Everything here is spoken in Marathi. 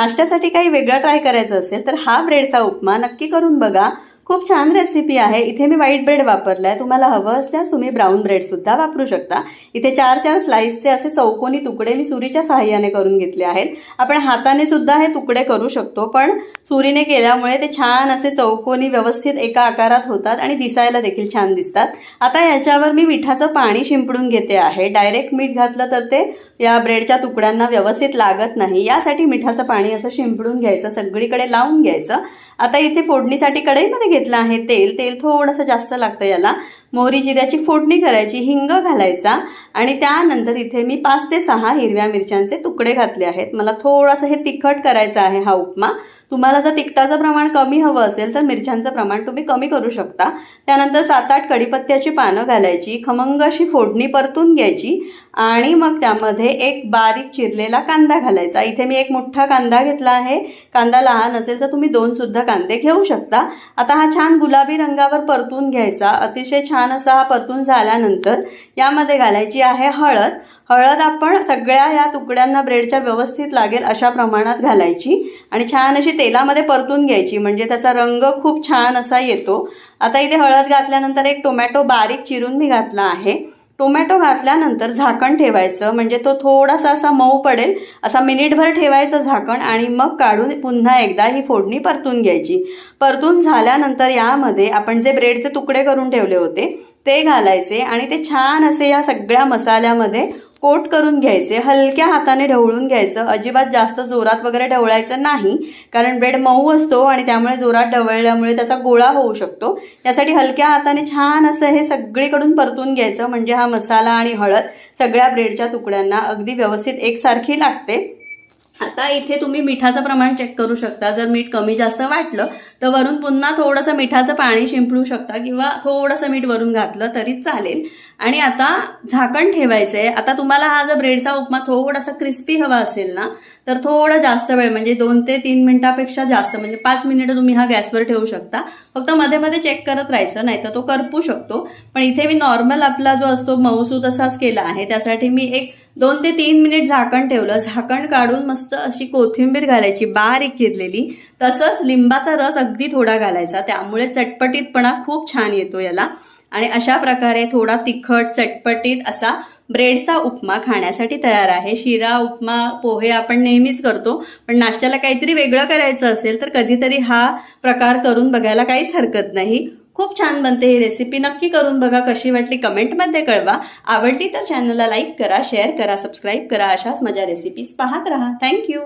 नाश्त्यासाठी काही वेगळा ट्राय करायचं असेल तर हा ब्रेडचा उपमा नक्की करून बघा. खूप छान रेसिपी आहे. इथे मी व्हाईट ब्रेड वापरला आहे तुम्हाला हवं असल्यास तुम्ही ब्राऊन ब्रेडसुद्धा वापरू शकता. इथे चार चार स्लाईसचे असे चौकोनी तुकडे मी सुरीच्या सहाय्याने करून घेतले आहेत. आपण हाताने सुद्धा हे तुकडे करू शकतो पण सुरीने केल्यामुळे ते छान असे चौकोनी व्यवस्थित एका आकारात होतात आणि दिसायला देखील छान दिसतात. आता याच्यावर मी मिठाचं पाणी शिंपडून घेते आहे. डायरेक्ट मीठ घातलं तर ते या ब्रेडच्या तुकड्यांना व्यवस्थित लागत नाही. यासाठी मिठाचं पाणी असं शिंपडून घ्यायचं सगळीकडे लावून घ्यायचं. आता इथे फोडणीसाठी कढईमध्ये घेतलं आहे तेल तेल थोडंसं जास्त लागतं याला. मोहरी जिऱ्याची फोडणी करायची हिंग घालायचा आणि त्यानंतर इथे मी पाच ते सहा हिरव्या मिरच्यांचे तुकडे घातले आहेत. मला थोडंसं हे तिखट करायचं आहे हा उपमा. तुम्हाला जर तिखटाचं प्रमाण कमी हवं असेल तर मिरच्यांचं प्रमाण तुम्ही कमी करू शकता. त्यानंतर सात आठ कढीपत्त्याची पानं घालायची खमंग अशी फोडणी परतून घ्यायची आणि मग त्यामध्ये एक बारीक चिरलेला कांदा घालायचा. इथे मी एक मोठा कांदा घेतला आहे. कांदा लहान असेल तर तुम्ही दोन सुद्धा कांदे घेऊ शकता. आता हा छान गुलाबी रंगावर परतून घ्यायचा. अतिशय छान असा हा परतून झाल्यानंतर यामध्ये घालायची आहे हळद. हळद आपण सगळ्या या तुकड्यांना ब्रेडच्या व्यवस्थित लागेल अशा प्रमाणात घालायची आणि छान अशी तेलामध्ये परतून घ्यायची. म्हणजे त्याचा रंग खूप छान असा येतो. आता इथे हळद घातल्यानंतर एक टोमॅटो बारीक चिरून मी घातला आहे. टोमॅटो घातल्यानंतर झाकण ठेवायचं. म्हणजे तो थोडासा असा मऊ पडेल. असा मिनिटभर ठेवायचं झाकण आणि मग काढून पुन्हा एकदा ही फोडणी परतून घ्यायची. परतून झाल्यानंतर यामध्ये आपण जे ब्रेडचे तुकडे करून ठेवले होते ते घालायचे आणि ते छान असे या सगळ्या मसाल्यामध्ये कोट करून घ्यायचे हलक्या हाताने ढवळून घ्यायचं अजिबात जास्त जोरात वगैरे ढवळायचं नाही कारण ब्रेड मऊ असतो आणि त्यामुळे जोरात ढवळल्यामुळे त्याचा गोळा होऊ शकतो. यासाठी हलक्या हाताने छान असं हे सगळीकडून परतून घ्यायचं म्हणजे हा मसाला आणि हळद सगळ्या ब्रेडच्या तुकड्यांना अगदी व्यवस्थित एकसारखी लागते. आता इथे तुम्ही मिठाचं प्रमाण चेक करू शकता. जर मीठ कमी जास्त वाटलं तर वरून पुन्हा थोडंसं मिठाचं पाणी शिंपडू शकता किंवा थोडंसं मीठ वरून घातलं तरी चालेल. आणि आता झाकण ठेवायचं आहे आता तुम्हाला हा जर ब्रेडचा उपमा थोडासा क्रिस्पी हवा असेल ना तर थोडा जास्त वेळ म्हणजे दोन ते तीन मिनिटापेक्षा जास्त म्हणजे पाच मिनिटं तुम्ही हा गॅसवर ठेवू शकता. फक्त मध्ये मध्ये चेक करत राहायचं नाही तर तो करपू शकतो. पण इथे मी नॉर्मल आपला जो असतो मऊसूद असाच केला आहे. त्यासाठी मी एक दोन ते तीन मिनिट झाकण ठेवलं. झाकण काढून मस्त अशी कोथिंबीर घालायची बारीक चिरलेली. तसंच लिंबाचा रस अगदी थोडा घालायचा. त्यामुळे चटपटीतपणा खूप छान येतो याला. आणि अशा प्रकारे थोडा तिखट चटपटीत असा ब्रेडचा उपमा खाण्यासाठी तयार आहे. शिरा उपमा पोहे आपण नेहमीच करतो पण नाश्त्याला काहीतरी वेगळं करायचं असेल तर कधीतरी हा प्रकार करून बघायला काहीच हरकत नाही. खूप छान बनते ही रेसिपी नक्की करून बघा कशी वाटली कमेंटमध्ये कळवा. आवडली तर चॅनलला लाईक करा शेअर करा सबस्क्राईब करा. अशाच माझ्या रेसिपीज पाहत राहा. थँक्यू